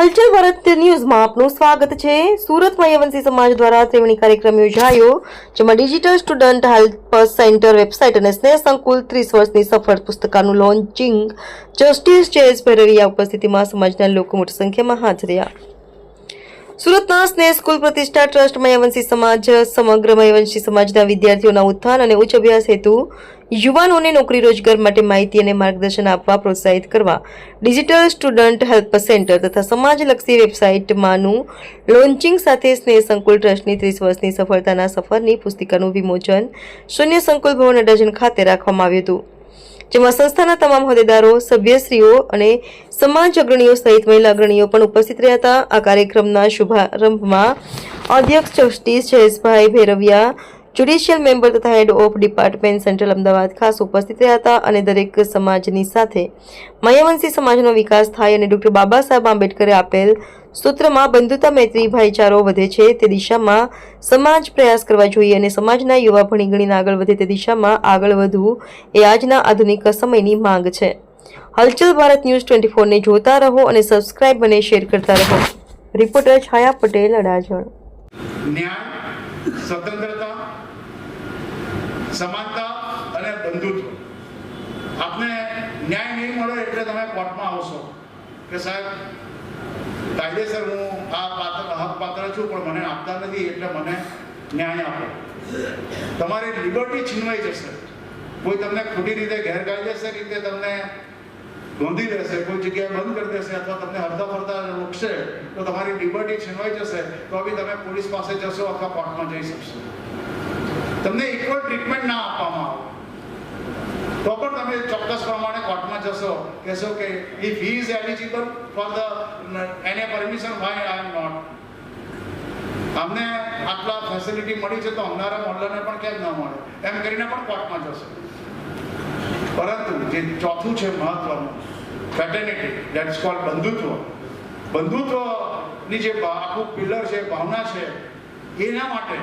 હલચલ ભારત ન્યૂઝમાં આપનું સ્વાગત છે. સુરતમાં યવંશી સમાજ દ્વારા ત્રિવેણી કાર્યક્રમ યોજાયો, જેમાં digital student help center website અને સ્નેહ સંકુલ ત્રીસ વર્ષની સફળ પુસ્તકાનું લોન્ચિંગ જસ્ટિસ જયેશ ભેરવિયા ઉપસ્થિતિમાં સમાજના લોકો મોટી સંખ્યામાં હાજર રહ્યા. સુરતના સ્નેહ સ્કૂલ પ્રતિષ્ઠા ટ્રસ્ટ મયવંશી સમાજ સમગ્ર મયવંશી સમાજના વિદ્યાર્થીઓના ઉત્થાન અને ઉચ્ચ અભ્યાસ હેતુ યુવાનોને નોકરી રોજગાર માટે માહિતી અને માર્ગદર્શન આપવા પ્રોત્સાહિત કરવા ડિજિટલ સ્ટુડન્ટ હેલ્પ સેન્ટર તથા સમાજલક્ષી વેબસાઇટમાંનું લોન્ચિંગ સાથે સ્નેહ સંકુલ ટ્રસ્ટની ત્રીસ વર્ષની સફળતાના સફરની પુસ્તિકાનું વિમોચન શૂન્ય સંકુલ ભવન અડાજણ ખાતે રાખવામાં આવ્યું હતું. જેમાં સંસ્થાના તમામ હોદ્દેદારો, સભ્યશ્રીઓ અને સમાજ અગ્રણીઓ સહિત મહિલા અગ્રણીઓ પણ ઉપસ્થિત રહ્યા હતા. આ કાર્યક્રમના શુભારંભમાં અધ્યક્ષ justice Jayeshbhai Bhairaviya judicial member તથા head of department central Ahmedabad ખાસ ઉપસ્થિત રહ્યા હતા અને દરેક સમાજની સાથે મયવંશી સમાજનો વિકાસ થાય અને ડૉક્ટર બાબા સાહેબ આંબેડકરે આપેલ સૂત્રમાં બંધુતા મૈત્રી ભાઈચારો વધે છે તે દિશામાં સમાજ પ્રયાસ કરવા જોઈએ અને સમાજના યુવા ભણી ગણીને આગળ વધે તે દિશામાં આગળ વધવું એ આજના આધુનિક સમયની માંગ છે. હલચલ ભારત ન્યૂઝ ટ્વેન્ટી ફોરને જોતા રહો અને સબસ્ક્રાઇબ અને શેર કરતા રહો. રિપોર્ટર છાયા પટેલ, અડાજણ. સમાનતા અને બંધુત્વ. આપને ન્યાય નહીં મળે એટલે તમે કોર્ટમાં આવશો. કે સાહેબ, કાયદેસર હું આ પાત્ર હક પાત્ર છું, પણ મને આપતા નથી એટલે મને ન્યાય આપો. તમારી લિબર્ટી છીનવાઈ જશે. કોઈ તમને ખોટી રીતે, ગેરકાયદેસર રીતે તમને નોંધી લેશે, કોઈ જગ્યાએ બંધ કરી દેશે અથવા તમને હરતા ફરતા રોકશે, તો તમારી લિબર્ટી છીનવાઈ જશે, તો બી તમે પોલીસ પાસે જશો અથવા કોર્ટમાં જઈ શકશો. તમને ઇક્વલ ટ્રીટમેન્ટ ના આપવામાં આવે. તો પણ તમે ચોક્કસ પ્રમાણે કોર્ટમાં જશો, કહેશો કે if he is eligible for the એને permission why I am not અમને આટલા ફેસિલિટી મળી છે તો અમારા મોડલને પણ કેમ ન મળે? એમ કરીને પણ કોર્ટમાં જશો. પરંતુ જે ચોથું છે મહત્વનું ફેટર્નિટી દેટ્સ કોલ બંધુત્વ. બંધુત્વની જે આખું પિલર છે, ભાવના છે, એના માટે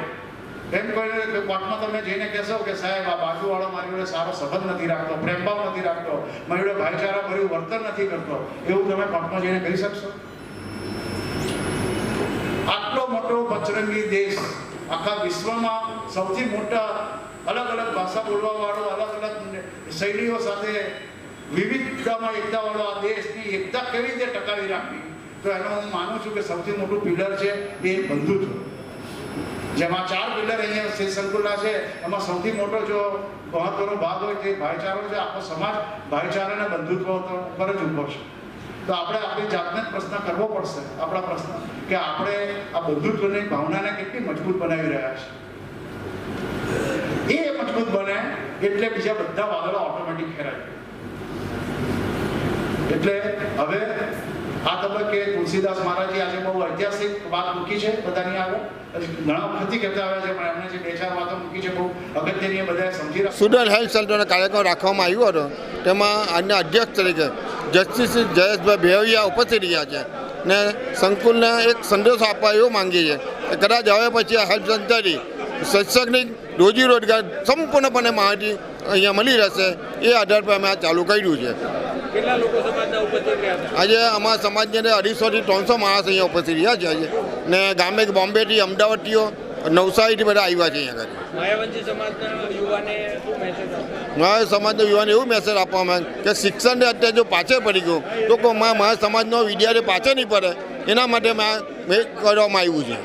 એમ કહીને કે કોર્ટમાં તમે જઈને કહેશો કે સાહેબ, આ બાજુવાળો મારી જોડે સારો સંબંધ નથી રાખતો, પ્રેમભાવ નથી રાખતો, મારી જોડે ભાઈચારા ભર્યું વર્તન નથી કરતો, એવું તમે કોર્ટમાં જઈને કહી શકશો? આટલો મોટો બચરંગી દેશ આખા વિશ્વમાં સૌથી મોટા અલગ અલગ ભાષા બોલવા વાળો અલગ અલગ શૈલીઓ સાથે વિવિધતામાં એકતા વાળો આ દેશની એકતા કેવી રીતે ટકાવી રાખવી? તો એનો હું માનું છું કે સૌથી મોટું પિલર છે એ બંધુત્વ જેમાં ચાર પિલર અહીંયા શ્રી સંકુલના છે. એમાં સૌથી મોટો જો મહત્વનો ભાગ હોય તે ભાઈચારો છે. આખો સમાજ ભાઈચારાના બંધુત્વ પર જ ઊભો છે. તો આપણે આપણી જાતને જ પ્રશ્ન કરવો પડશે. આપણા પ્રશ્ન કે આપણે આ બંધુત્વની ભાવનાને કેટલી મજબૂત બનાવી રહ્યા છે. એ મજબૂત બને એટલે બીજા બધા વાદળો ઓટોમેટિક ખેરાય એટલે હવે આ તબક્કે તુલસીદાસ મહારાજે આજે બહુ ઐતિહાસિક વાત મૂકી છે બધાની આગળ. ઘણા વખતથી કાર્યક્રમ રાખવામાં આવ્યો હતો. તેમાં આજના અધ્યક્ષ તરીકે જસ્ટિસ જયેશભાઈ ભેવૈયા ઉપસ્થિત રહ્યા છે ને સંકુલને એક સંદેશો આપવા એવો માંગીએ છીએ કદાચ હવે પછી આ હેલ્થ સેન્ટરથી રોજગાર સંપૂર્ણપણે માહિતી અહીંયા મળી રહેશે એ આધાર પર અમે આ ચાલુ કર્યું છે. આજે અમારા સમાજની અંદર અઢીસોથી ત્રણસો માણસ અહીંયા ઉપસ્થિત રહ્યા છે આજે. ને ગામે બોમ્બેથી અમદાવાદથીઓ નવસારીથી બધા આવ્યા છે અહીંયા મારા સમાજનો યુવાને એવું મેસેજ આપવામાં આવે કે શિક્ષણને અત્યારે જો પાછળ પડી ગયું તો મારા સમાજનો વિદ્યાર્થી પાછળ નહીં પડે. એના માટે મેં કરવામાં આવ્યું છે.